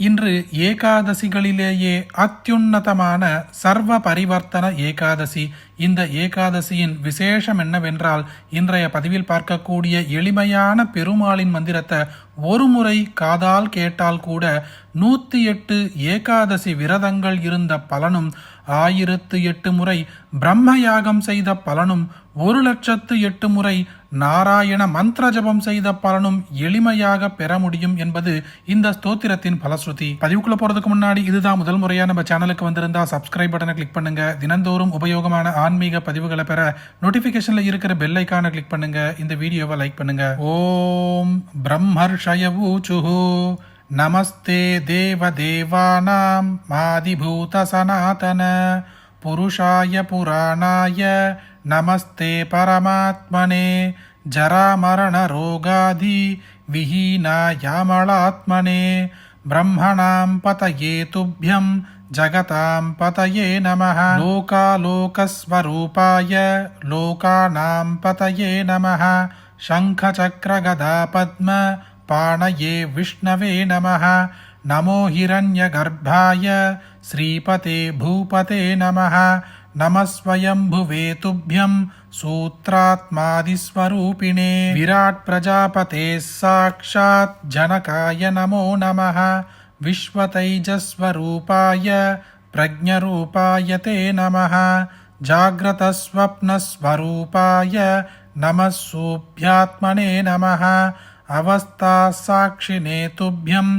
இன்று ஏகாதசிகளிலேயே அத்தியுன்னதமான சர்வ பரிவர்த்தன ஏகாதசி. இந்த ஏகாதசியின் விசேஷம் என்னவென்றால் இன்றைய பதிவில் பார்க்கக்கூடிய எளிமையான பெருமாளின் மந்திரத்தை ஒரு முறை காதால் கேட்டால் கூட நூத்தி எட்டு ஏகாதசி விரதங்கள் இருந்த பலனும் ஆயிரத்து எட்டு முறை பிரம்ம யாகம் செய்த பலனும் ஒரு லட்சத்து எட்டு முறை நாராயண மந்திர ஜபம் செய்த பலனும் எளிமையாக பெற முடியும் என்பது இந்த ஸ்தோத்திரத்தின் பலஸ்ருதி. பதிவுக்குள்ள போறதுக்கு முன்னாடி இதுதான் முதல் முறையா நம்ம சேனலுக்கு வந்திருந்தா சப்ஸ்கிரைப் பட்டனை கிளிக் பண்ணுங்க. தினந்தோறும் உபயோகமான ஆன்மீக பதிவுகளை பெற நோட்டிபிகேஷன்ல இருக்கிற பெல் ஐக்கானை கிளிக் பண்ணுங்க. இந்த வீடியோவை லைக் பண்ணுங்க. ஓம் క్షయవూచు నమస్తే దేవదేవానాం ఆదిభూత సనాతన పురుషాయ పురాణాయ నమస్తే పరమాత్మనే. జరామరణరోగాది విహీనాయామళాత్మనే బ్రహ్మణాం పతయే తుభ్యం జగతాం పతయే నమ. లోకాలోకస్వరూపాయ లోకానాం పతయే నమ. శంఖచక్రగదా పద్మ पाणये विष्णवे नमः नमो हिरण्यगर्भाय श्रीपते भूपते नमः नमः स्वयम्भुवे तुभ्यं सूत्रात्मादिस्वरूपिणे विराट् प्रजापतेः साक्षात् जनकाय नमो नमः विश्वतैजस्वरूपाय प्रज्ञरूपाय ते नमः जाग्रतस्वप्नस्वरूपाय नमः सोऽभ्यात्मने नमः अवस्थासाक्षिणे तुभ्यम्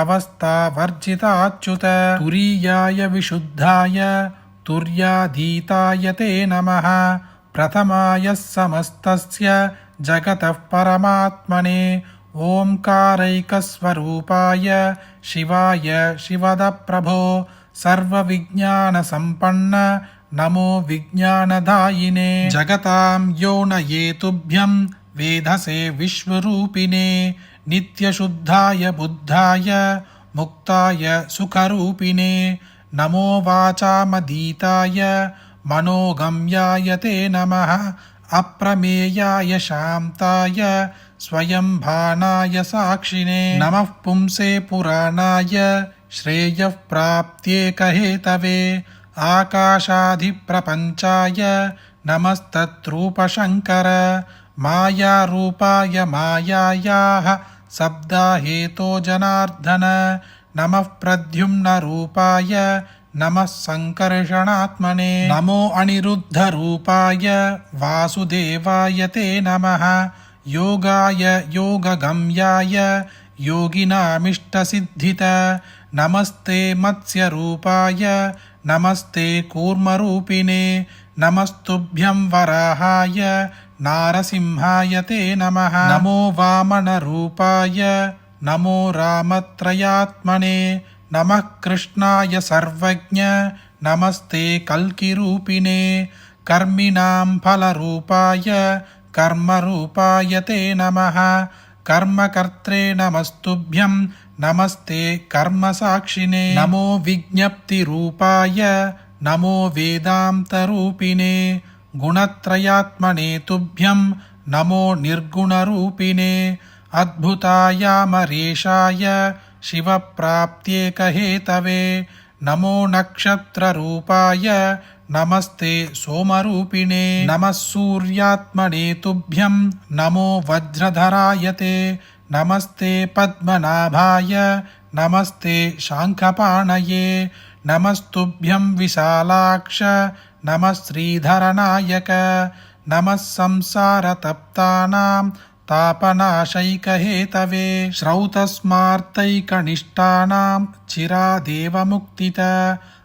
अवस्थावर्जिताच्युत तुरीयाय विशुद्धाय तुर्याधीताय ते नमः प्रथमाय समस्तस्य जगतः परमात्मने ओङ्कारैकस्वरूपाय शिवाय शिवदप्रभो सर्वविज्ञानसम्पन्न नमो विज्ञानदायिने जगतां यो न వేధసే విశ్వరూపిణే నిత్యశుద్ధాయ బుద్ధాయ ముక్తాయ సుఖరూపిణే నమో వాచామదీతాయ మనోగమ్యాయ తే నమ అప్రమేయాయ శాంతాయ స్వయం భాణాయ సాక్షిణే నమ పుంసే పురాణాయ శ్రేయ ప్రాప్త్యేకహేతవే ఆకాశాధిప్రపంచాయ నమస్తత్రూపశంకర మాయారూపాయ మాయాయా శబ్దాహేతో జనార్దన నమ ప్రద్యుమ్న రూపాయ నమ సంకర్షణాత్మనే నమో అనిరుద్ధ రూపాయ వాసుదేవాయ తే నమ యోగాయ యోగగమ్యాయ योगिनामिष्टसिद्धित नमस्ते मत्स्यरूपाय नमस्ते कूर्मरूपिणे नमस्तुभ्यं वराहाय नारसिंहाय ते नमः नमो वामनरूपाय नमो रामत्रयात्मने नमः कृष्णाय सर्वज्ञ नमस्ते कल्किरूपिणे कर्मिणां फलरूपाय कर्मरूपाय ते नमः కర్మకర్త్రే నమస్తుభ్యం నమస్తే కర్మసాక్షినే నమో విజ్ఞప్తి రూపాయ నమో వేదాంతరూపిణే గుణత్రయాత్మనే తుభ్యం నమో నిర్గుణరూపిణే అద్భుతాయామరేషాయ శివప్రాప్త్యేకహేతవే నమో నక్షత్రరూపాయ सोमरूपिणे नमः सूर्यात्मने तुभ्यं नमो वज्रधराय ते नमस्ते पद्मनाभाय नमस्ते शाङ्खपाणये नमस्तुभ्यं विशालाक्ष नमः श्रीधरनायक नमः संसारतप्तानां तापनाशैकहेतवे श्रौतस्मार्तैकनिष्ठानां चिरादेवमुक्तित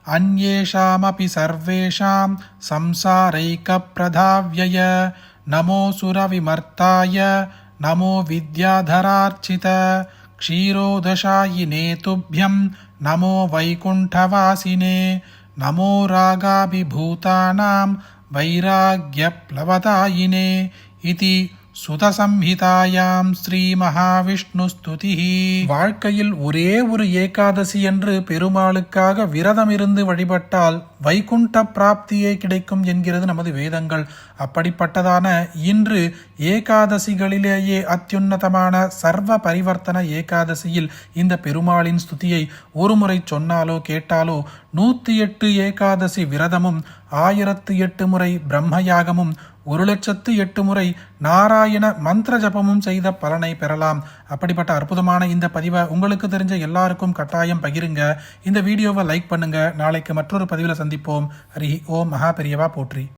అన్యేషామపి సర్వేషాం సంసారైకప్రధావ్యయ. నమో సురవిమర్తాయ నమో విద్యాధరార్చిత. క్షీరోదశాయినే తుభ్యం నమో వైకుంఠవాసినే. నమో రాగాభిభూతానాం వైరాగ్యప్లవదాయినే ఇది சுதசம்ஹிதாயாம் ஸ்ரீ மகாவிஷ்ணு ஸ்துதி வாழ்க்கையில் ஒரே ஒரு ஏகாதசி என்று பெருமாளுக்காக விரதம் இருந்து வழிபட்டால் வைகுண்ட பிராப்தியே கிடைக்கும் என்கிறது நமது வேதங்கள். அப்படிப்பட்டதான இன்று ஏகாதசிகளிலேயே அத்யுன்னதமான சர்வ பரிவர்த்தன ஏகாதசியில் இந்த பெருமாளின் ஸ்துதியை ஒருமுறை சொன்னாலோ கேட்டாலோ நூற்றி எட்டு ஏகாதசி விரதமும் ஆயிரத்து எட்டு முறை பிரம்மயாகமும் ஒரு லட்சத்து எட்டு முறை நாராயண மந்திர ஜபமும் செய்த பலனை பெறலாம். அப்படிப்பட்ட அற்புதமான இந்த பதிவை உங்களுக்கு தெரிஞ்ச எல்லாருக்கும் கட்டாயம் பகிருங்க. இந்த வீடியோவை லைக் பண்ணுங்க. நாளைக்கு மற்றொரு பதிவில் சந்திப்போம். ஹரி ஓம். மகாபெரியவா போற்றி.